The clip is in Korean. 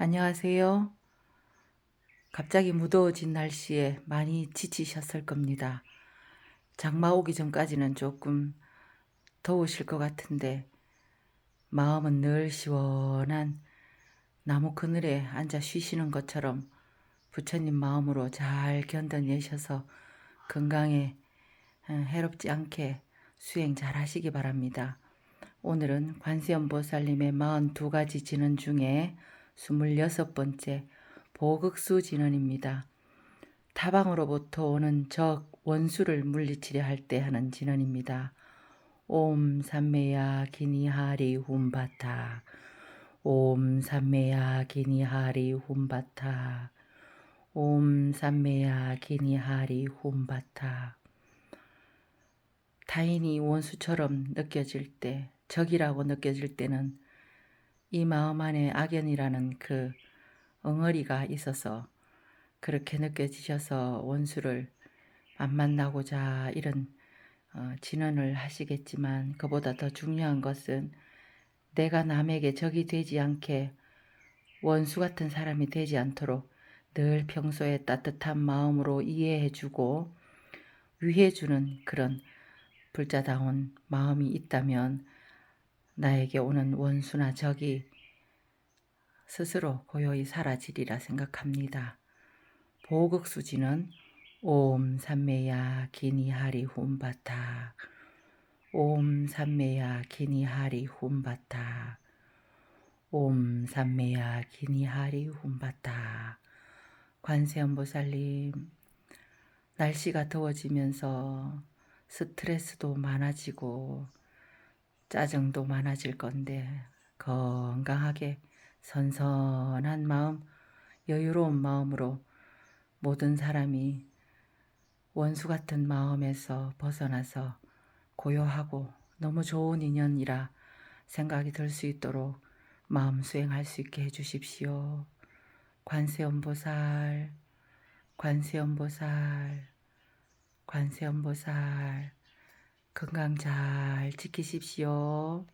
안녕하세요. 갑자기 무더워진 날씨에 많이 지치셨을 겁니다. 장마 오기 전까지는 조금 더우실 것 같은데, 마음은 늘 시원한 나무 그늘에 앉아 쉬시는 것처럼 부처님 마음으로 잘 견뎌내셔서 건강에 어, 해롭지 않게 수행 잘 하시기 바랍니다. 오늘은 관세음보살님의 42가지 진언 중에 26번째 보극수 진언입니다. 타방으로부터 오는 적 원수를 물리치려 할 때 하는 진언입니다. 옴 삼매야 기니하리 훔바타 옴 삼매야 기니하리 훔바타 옴 삼매야 기니하리 훔바타 타인이 원수처럼 느껴질 때, 적이라고 느껴질 때는 이 마음 안에 악연이라는 그 엉어리가 있어서 그렇게 느껴지셔서 원수를 안 만나고자 이런 어, 진언을 하시겠지만 그보다 더 중요한 것은 내가 남에게 적이 되지 않게 원수 같은 사람이 되지 않도록 늘 평소에 따뜻한 마음으로 이해해주고 위해주는 그런 불자다운 마음이 있다면 나에게 오는 원수나 적이 스스로 고요히 사라지리라 생각합니다. 보극수지는 옴 삼매야 기니하리 훔바타. 옴 삼매야 기니하리 훔바타. 옴 삼매야 기니하리 훔바타. 관세음보살님 날씨가 더워지면서 스트레스도 많아지고 짜증도 많아질 건데 건강하게 선선한 마음, 여유로운 마음으로 모든 사람이 원수 같은 마음에서 벗어나서 고요하고 너무 좋은 인연이라 생각이 들 수 있도록 마음 수행할 수 있게 해주십시오. 관세음보살, 관세음보살, 관세음보살, 건강 잘 지키십시오.